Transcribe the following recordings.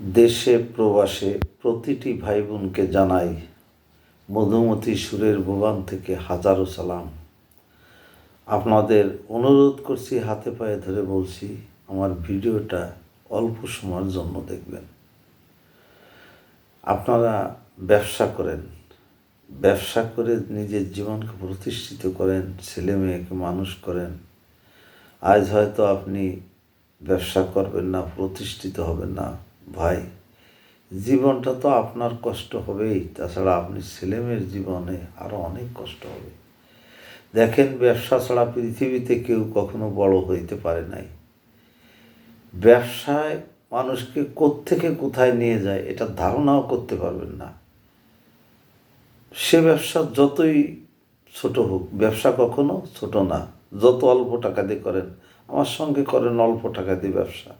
দেশে প্রবাসে প্রতিটি ভাই বোনকে জানাই, মধুমতি সুরের ভুবন থেকে হাজারো সালাম। আপনাদের অনুরোধ করছি, হাতে পায়ে ধরে বলছি, আমার ভিডিওটা অল্প সময়ের জন্য দেখবেন। আপনারা ব্যবসা করেন, ব্যবসা করে নিজের জীবনকে প্রতিষ্ঠিত করেন, ছেলে মেয়েকে মানুষ করেন। আজ হয়তো আপনি ব্যবসা করবেন না, প্রতিষ্ঠিত হবেন না। ভাই, জীবনটা তো আপনার কষ্ট হবেই। তাছাড়া আপনি ছেলেমেয়ের জীবনে আরও অনেক কষ্ট হবে। দেখেন, ব্যবসা ছাড়া পৃথিবীতে কেউ কখনো বড় হইতে পারে নাই। ব্যবসায় মানুষকে কোত্থেকে কোথায় নিয়ে যায়, এটা ধারণাও করতে পারবেন না। সে ব্যবসা যতই ছোট হোক, ব্যবসা কখনো ছোট না। যত অল্প টাকা দিয়ে করেন, আমার সঙ্গে করেন অল্প টাকা দিয়ে ব্যবসা।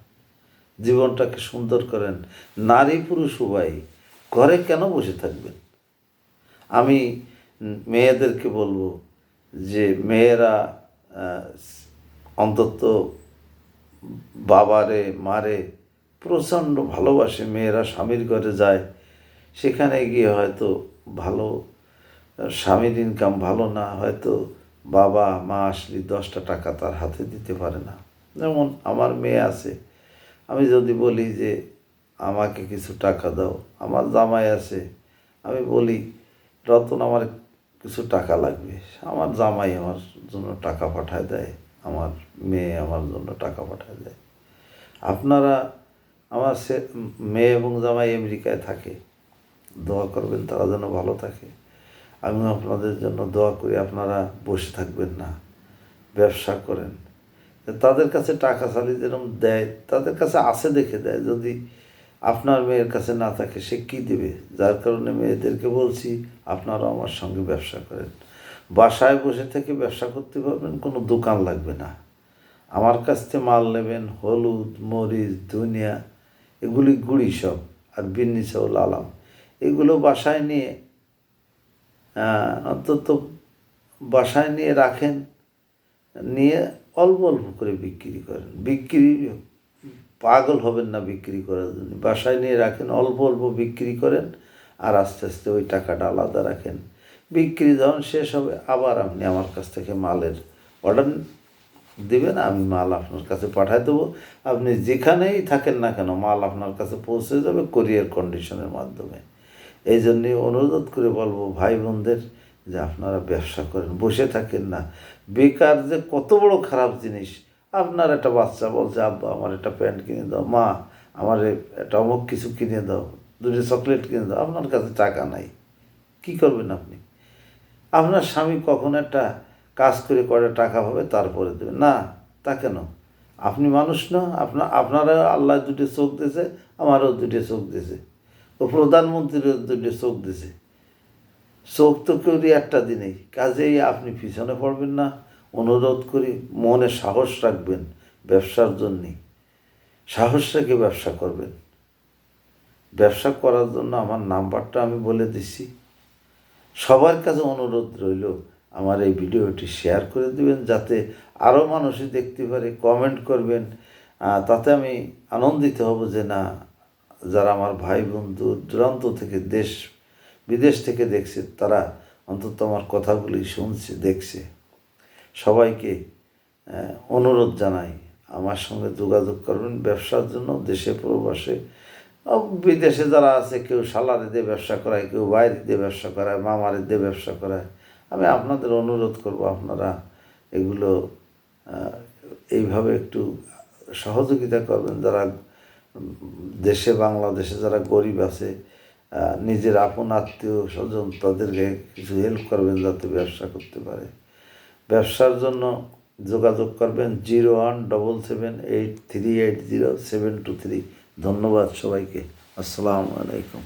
জীবনটাকে সুন্দর করেন। নারী পুরুষ উভয় ঘরে কেন বসে থাকবেন? আমি মেয়েদেরকে বলব যে মেয়েরা অন্তত বাবারে, মারে প্রচণ্ড ভালোবাসে। মেয়েরা স্বামীর ঘরে যায়, সেখানে গিয়ে হয়তো ভালো, স্বামীর ইনকাম ভালো না, হয়তো বাবা, মা আসলে দশটা টাকা তার হাতে দিতে পারে না। যেমন আমার মেয়ে আছে আমি যদি বলি যে আমাকে কিছু টাকা দাও, আমার জামাই আছে, আমি বলি, রতন, আমার কিছু টাকা লাগবে। আমার জামাই আমার জন্য টাকা পাঠায় দেয়, আমার মেয়ে আমার জন্য টাকা পাঠায় দেয়। আপনারা আমার সে, মেয়ে এবং জামাই আমেরিকায় থাকে, দোয়া করবেন তারা যেন ভালো থাকে। আমিও আপনাদের জন্য দোয়া করি, আপনারা বসে থাকবেন না, ব্যবসা করেন। তাদের কাছে টাকা চালি যেরকম দেয়, তাদের কাছে আছে দেখে দেয়। যদি আপনার মেয়ের কাছে না থাকে, সে কী দেবে? যার কারণে মেয়েদেরকে বলছি আপনারা আমার সঙ্গে ব্যবসা করেন। বাসায় বসে থেকে ব্যবসা করতে পারবেন, কোনো দোকান লাগবে না। আমার কাছ থেকে মাল নেবেন, হলুদ, মরিচ, ধনিয়া, এগুলি গুড়ি সব আর বিন্নি চাউল, আলাম। এগুলো বাসায় নিয়ে অন্তত বাসায় নিয়ে রাখেন, নিয়ে অল্প অল্প করে বিক্রি করেন। বিক্রি পাগল হবেন না বিক্রি করার জন্য। বাসায় নিয়ে রাখেন, অল্প অল্প বিক্রি করেন আর আস্তে আস্তে ওই টাকাটা আলাদা রাখেন। বিক্রি যখন শেষ হবে, আবার আপনি আমার কাছ থেকে মালের অর্ডার দেবেন, আমি মাল আপনার কাছে পাঠায় দেবো। আপনি যেখানেই থাকেন না কেন, মাল আপনার কাছে পৌঁছে যাবে কোরিয়ার কন্ডিশনের মাধ্যমে। এই জন্যে অনুরোধ করে বলব ভাই বোনদের যে আপনারা ব্যবসা করেন, বসে থাকেন না। বেকার যে কত বড় খারাপ জিনিস। আপনার একটা বাচ্চা বলছে, আব্বা, আমার একটা প্যান্ট কিনে দাও। মা, আমার একটা অমুক কিছু কিনে দাও, দুটো চকলেট কিনে দাও। আপনার কাছে টাকা নাই। কি করবেন আপনি? আপনার স্বামী কখন একটা কাজ করে কয়টা টাকা পাবে তারপরে দেবে। না, তা কেন? আপনি মানুষ না আপনার আপনারা আল্লাহ দুটো চোখ দিয়েছে, আমারও দুটো চোখ দিয়েছে। ও প্রধানমন্ত্রীরও দুটো চোখ দিয়েছে। চোখ তো কেউরই একটা দিনেই। কাজেই আপনি পিছনে পড়বেন না, অনুরোধ করি, মনে সাহস রাখবেন ব্যবসার জন্যে সাহস রেখে ব্যবসা করবেন। ব্যবসা করার জন্য আমার নাম্বারটা আমি বলে দিচ্ছি সবার কাছে অনুরোধ রইল, আমার এই ভিডিওটি শেয়ার করে দিবেন, যাতে আরও মানুষই দেখতে পারে, কমেন্ট করবেন। তাতে আমি আনন্দিত হব যে না, যারা আমার ভাই বন্ধু দূরান্ত থেকে দেশ বিদেশ থেকে দেখছে, তারা অন্তত আমার কথাগুলি শুনছে, দেখছে। সবাইকে অনুরোধ জানাই, আমার সঙ্গে যোগাযোগ করবেন। ব্যবসার জন্য দেশে প্রবাসে বিদেশে যারা আছে, কেউ সালারে দিয়ে ব্যবসা করায়, কেউ বাইরে দিয়ে ব্যবসা করায়, মামারে দিয়ে ব্যবসা করায়, আমি আপনাদের অনুরোধ করব আপনারা এগুলো এইভাবে একটু সহযোগিতা করবেন। যারা দেশে, বাংলাদেশে যারা গরিব আছে নিজের আপন আত্মীয় স্বজন তাদেরকে কিছু হেল্প করবেন যাতে ব্যবসা করতে পারে। ব্যবসার জন্য যোগাযোগ করবেন zero one double seven eight three eight zero seven two three. ধন্যবাদ সবাইকে। আসসালামু আলাইকুম।